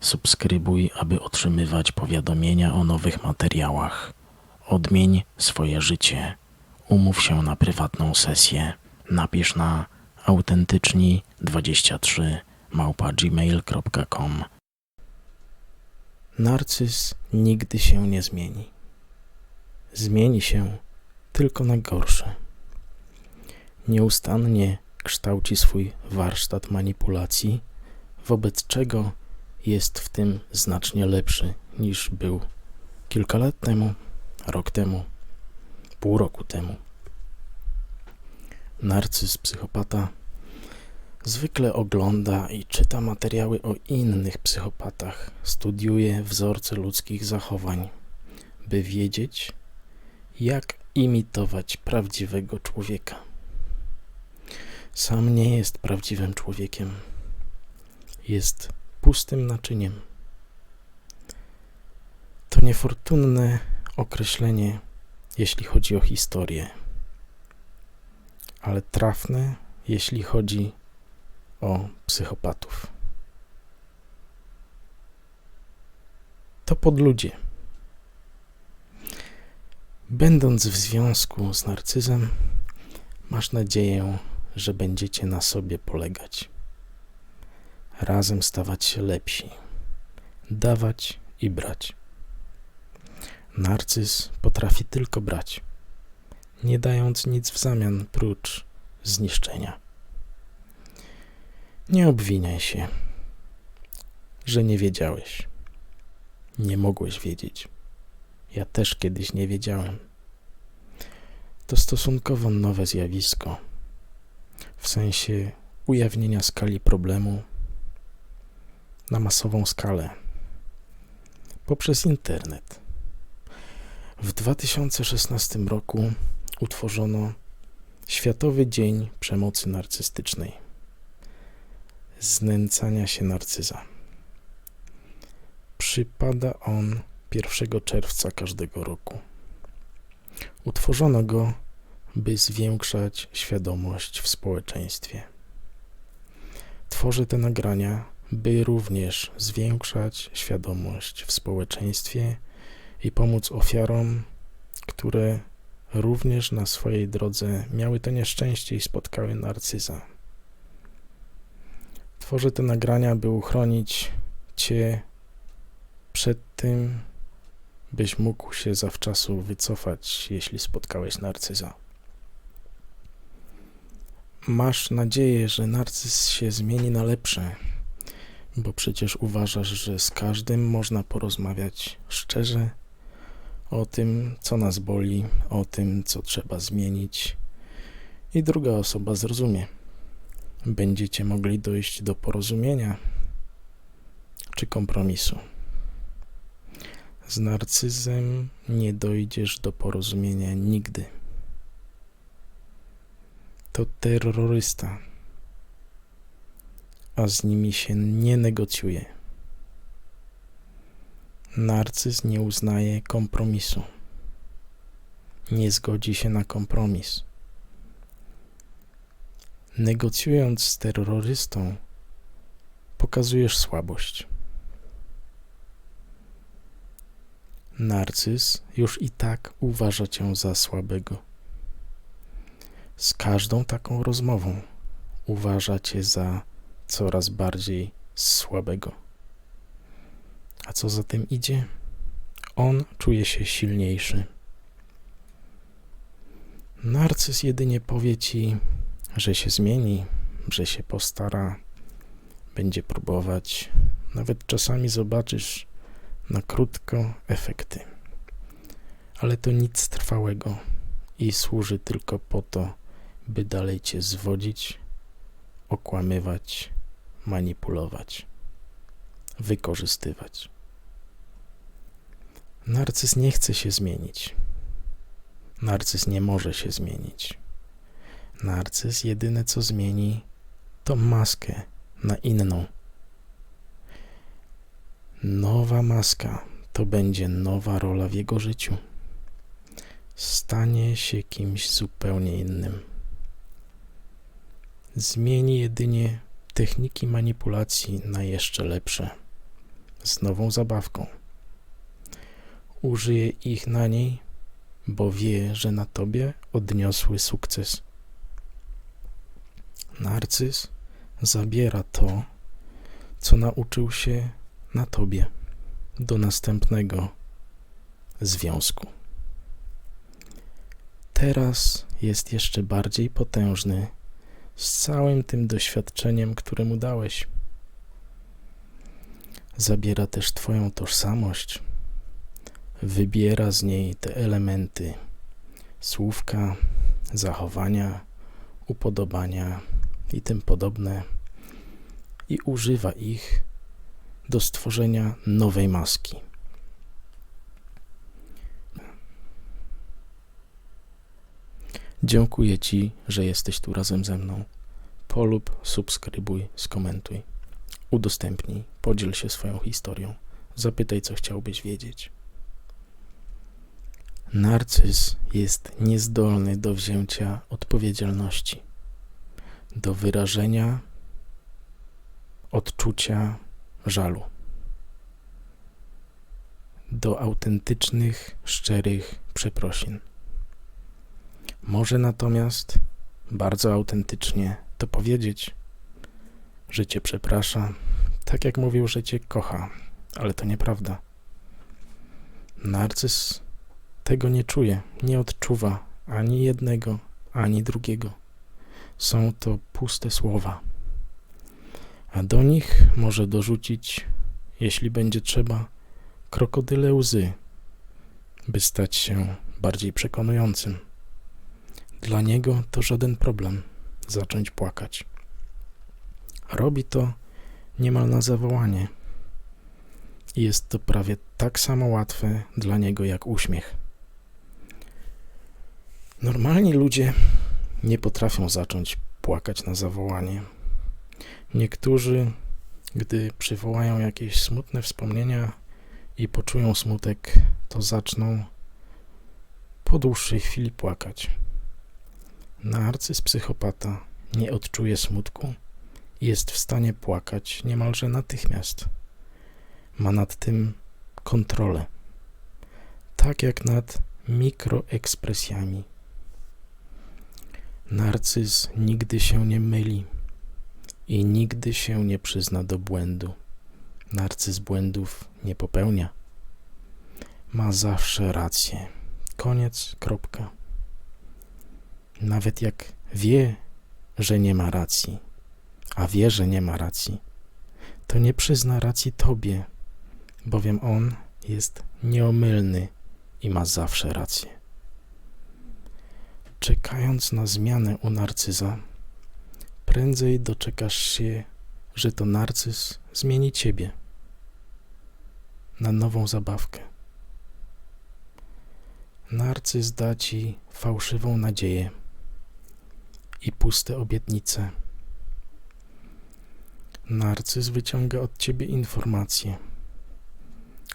Subskrybuj, aby otrzymywać powiadomienia o nowych materiałach. Odmień swoje życie. Umów się na prywatną sesję. Napisz na autentyczni23 małpa gmail.com Narcyz nigdy się nie zmieni. Zmieni się tylko na gorsze. Nieustannie kształci swój warsztat manipulacji, wobec czego jest w tym znacznie lepszy niż był kilka lat temu, rok temu, pół roku temu. Narcyz psychopata zwykle ogląda i czyta materiały o innych psychopatach, studiuje wzorce ludzkich zachowań, by wiedzieć, jak imitować prawdziwego człowieka. Sam nie jest prawdziwym człowiekiem. Jest pustym naczyniem. To niefortunne określenie, jeśli chodzi o historię, ale trafne, jeśli chodzi o psychopatów. To podludzie. Będąc w związku z narcyzem, masz nadzieję, że będziecie na sobie polegać. Razem stawać się lepsi, dawać i brać. Narcyz potrafi tylko brać, nie dając nic w zamian prócz zniszczenia. Nie obwiniaj się, że nie wiedziałeś. Nie mogłeś wiedzieć. Ja też kiedyś nie wiedziałem. To stosunkowo nowe zjawisko, w sensie ujawnienia skali problemu na masową skalę poprzez internet. W 2016 roku utworzono Światowy Dzień Przemocy Narcystycznej znęcania się narcyza. Przypada on 1 czerwca każdego roku. Utworzono go, by zwiększać świadomość w społeczeństwie. Tworzę te nagrania, by również zwiększać świadomość w społeczeństwie i pomóc ofiarom, które również na swojej drodze miały to nieszczęście i spotkały narcyza. Tworzę te nagrania, by uchronić Cię przed tym, byś mógł się zawczasu wycofać, jeśli spotkałeś narcyza. Masz nadzieję, że narcyz się zmieni na lepsze, bo przecież uważasz, że z każdym można porozmawiać szczerze o tym, co nas boli, o tym, co trzeba zmienić, i druga osoba zrozumie będziecie mogli dojść do porozumienia czy kompromisu. Z narcyzem nie dojdziesz do porozumienia nigdy. To terrorysta, a z nimi się nie negocjuje. Narcyz nie uznaje kompromisu. Nie zgodzi się na kompromis negocjując z terrorystą, pokazujesz słabość. Narcyz już i tak uważa cię za słabego. Z każdą taką rozmową uważa cię za coraz bardziej słabego. A co za tym idzie? On czuje się silniejszy. Narcyz jedynie powie ci, że się zmieni, że się postara, będzie próbować. Nawet czasami zobaczysz na krótko efekty. Ale to nic trwałego i służy tylko po to, by dalej cię zwodzić, okłamywać, manipulować, wykorzystywać. Narcyz nie chce się zmienić. Narcyz nie może się zmienić. Narcyz jedyne co zmieni, to maskę na inną. Nowa maska to będzie nowa rola w jego życiu. Stanie się kimś zupełnie innym. Zmieni jedynie techniki manipulacji na jeszcze lepsze, z nową zabawką. Użyje ich na niej, bo wie, że na tobie odniosły sukces. Narcyz zabiera to, co nauczył się na tobie do następnego związku. Teraz jest jeszcze bardziej potężny z całym tym doświadczeniem, które mu dałeś. Zabiera też Twoją tożsamość, wybiera z niej te elementy słówka, zachowania, upodobania i tym podobne i używa ich do stworzenia nowej maski. Dziękuję Ci, że jesteś tu razem ze mną. Polub, subskrybuj, skomentuj, udostępnij, podziel się swoją historią, zapytaj, co chciałbyś wiedzieć. Narcyz jest niezdolny do wzięcia odpowiedzialności, do wyrażenia odczucia żalu, do autentycznych, szczerych przeprosin. Może natomiast bardzo autentycznie to powiedzieć, że cię przeprasza, tak jak mówił, że cię kocha, ale to nieprawda. Narcyz tego nie czuje, nie odczuwa ani jednego, ani drugiego. Są to puste słowa. A do nich może dorzucić, jeśli będzie trzeba, krokodyle łzy, by stać się bardziej przekonującym. Dla niego to żaden problem zacząć płakać. Robi to niemal na zawołanie. Jest to prawie tak samo łatwe dla niego jak uśmiech. Normalni ludzie nie potrafią zacząć płakać na zawołanie. Niektórzy, gdy przywołają jakieś smutne wspomnienia i poczują smutek, to zaczną po dłuższej chwili płakać. Narcyz psychopata nie odczuje smutku i jest w stanie płakać niemalże natychmiast. Ma nad tym kontrolę, tak jak nad mikroekspresjami. Narcyz nigdy się nie myli i nigdy się nie przyzna do błędu. Narcyz błędów nie popełnia. Ma zawsze rację. Koniec, kropka. Nawet jak wie, że nie ma racji, a wie, że nie ma racji, to nie przyzna racji Tobie, bowiem On jest nieomylny i ma zawsze rację. Czekając na zmianę u narcyza, prędzej doczekasz się, że to narcyz zmieni Ciebie na nową zabawkę. Narcyz da Ci fałszywą nadzieję i puste obietnice. Narcyz wyciąga od ciebie informacje.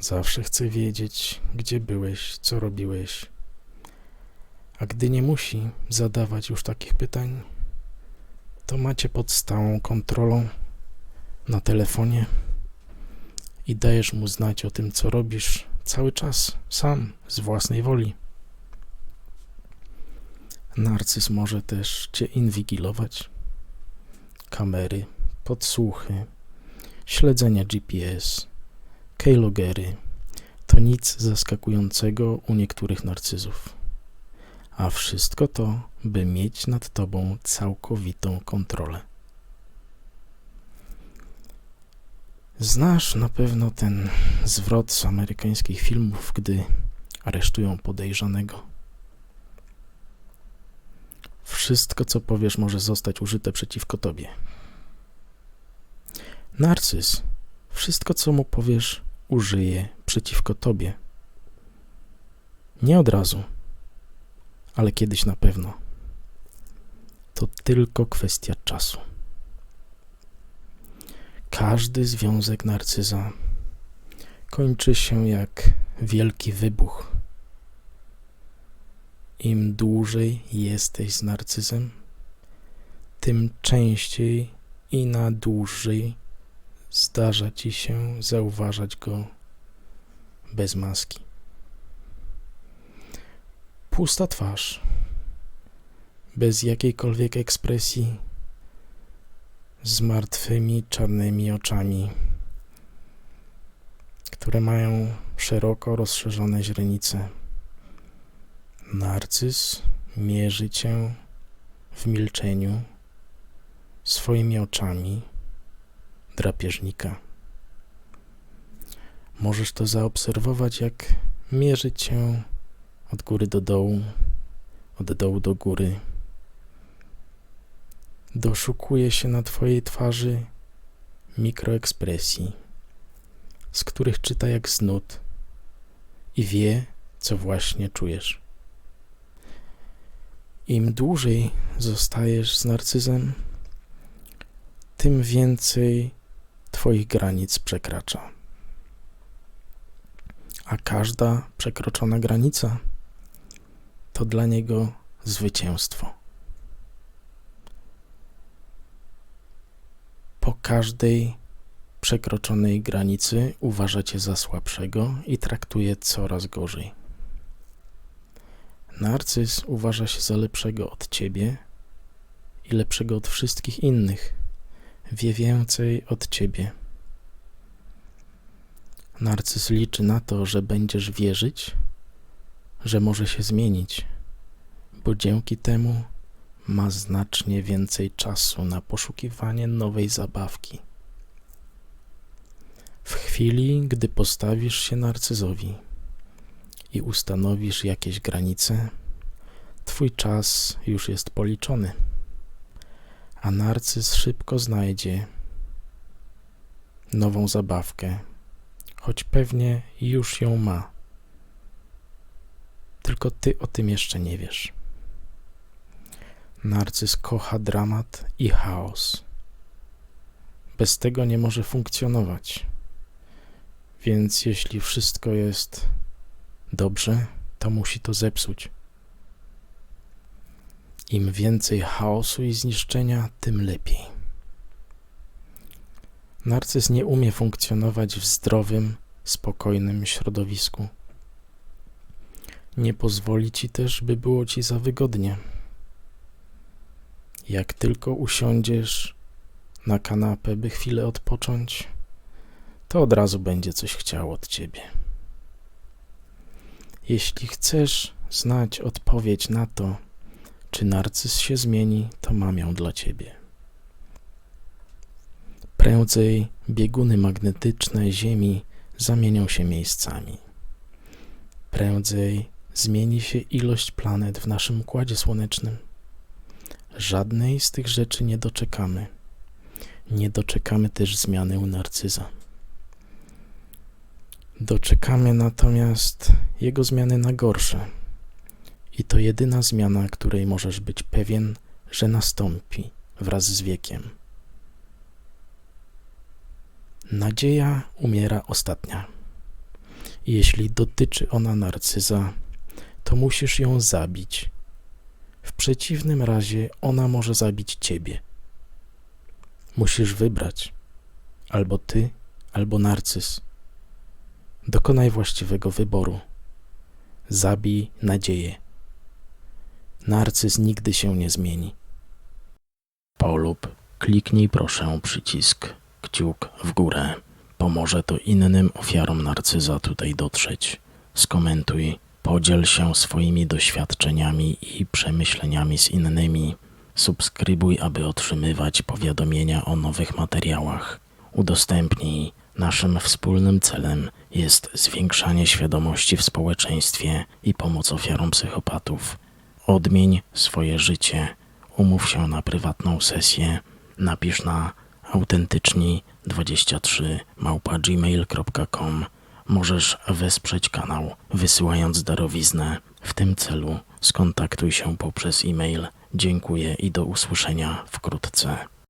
Zawsze chce wiedzieć, gdzie byłeś, co robiłeś. A gdy nie musi zadawać już takich pytań, to macie pod stałą kontrolą na telefonie i dajesz mu znać o tym, co robisz cały czas, sam, z własnej woli. Narcyz może też cię inwigilować. Kamery, podsłuchy, śledzenia GPS, keylogery to nic zaskakującego u niektórych narcyzów. A wszystko to, by mieć nad tobą całkowitą kontrolę. Znasz na pewno ten zwrot z amerykańskich filmów, gdy aresztują podejrzanego wszystko, co powiesz, może zostać użyte przeciwko tobie. Narcyz wszystko, co mu powiesz, użyje przeciwko tobie. Nie od razu, ale kiedyś na pewno. To tylko kwestia czasu. Każdy związek narcyza kończy się jak wielki wybuch. Im dłużej jesteś z narcyzem, tym częściej i na dłużej zdarza ci się zauważać go bez maski. Pusta twarz, bez jakiejkolwiek ekspresji, z martwymi, czarnymi oczami, które mają szeroko rozszerzone źrenice. Narcyz mierzy cię w milczeniu swoimi oczami drapieżnika. Możesz to zaobserwować, jak mierzy cię od góry do dołu, od dołu do góry. Doszukuje się na twojej twarzy mikroekspresji, z których czyta jak z nut i wie, co właśnie czujesz. Im dłużej zostajesz z narcyzem, tym więcej Twoich granic przekracza. A każda przekroczona granica to dla niego zwycięstwo. Po każdej przekroczonej granicy uważa cię za słabszego i traktuje coraz gorzej. Narcyz uważa się za lepszego od ciebie i lepszego od wszystkich innych. Wie więcej od ciebie. Narcyz liczy na to, że będziesz wierzyć, że może się zmienić, bo dzięki temu ma znacznie więcej czasu na poszukiwanie nowej zabawki. W chwili, gdy postawisz się narcyzowi i ustanowisz jakieś granice, twój czas już jest policzony, a narcyz szybko znajdzie nową zabawkę, choć pewnie już ją ma. Tylko ty o tym jeszcze nie wiesz. Narcyz kocha dramat i chaos. Bez tego nie może funkcjonować. Więc jeśli wszystko jest dobrze, to musi to zepsuć. Im więcej chaosu i zniszczenia, tym lepiej. Narcyz nie umie funkcjonować w zdrowym, spokojnym środowisku. Nie pozwoli ci też, by było ci za wygodnie. Jak tylko usiądziesz na kanapę, by chwilę odpocząć, to od razu będzie coś chciał od ciebie. Jeśli chcesz znać odpowiedź na to, czy narcyz się zmieni, to mam ją dla ciebie. Prędzej bieguny magnetyczne Ziemi zamienią się miejscami. Prędzej zmieni się ilość planet w naszym układzie słonecznym. Żadnej z tych rzeczy nie doczekamy. Nie doczekamy też zmiany u narcyza. Doczekamy natomiast jego zmiany na gorsze. I to jedyna zmiana, której możesz być pewien, że nastąpi wraz z wiekiem. Nadzieja umiera ostatnia. Jeśli dotyczy ona narcyza, to musisz ją zabić. W przeciwnym razie ona może zabić ciebie. Musisz wybrać albo ty, albo narcyz. Dokonaj właściwego wyboru. Zabij nadzieję. Narcyz nigdy się nie zmieni. Polub, kliknij proszę przycisk kciuk w górę. Pomoże to innym ofiarom narcyza tutaj dotrzeć. Skomentuj, podziel się swoimi doświadczeniami i przemyśleniami z innymi. Subskrybuj, aby otrzymywać powiadomienia o nowych materiałach. Udostępnij. Naszym wspólnym celem jest zwiększanie świadomości w społeczeństwie i pomoc ofiarom psychopatów. Odmień swoje życie. Umów się na prywatną sesję. Napisz na autentyczni23 małpa gmail.com możesz wesprzeć kanał, wysyłając darowiznę. W tym celu skontaktuj się poprzez e-mail. Dziękuję i do usłyszenia wkrótce.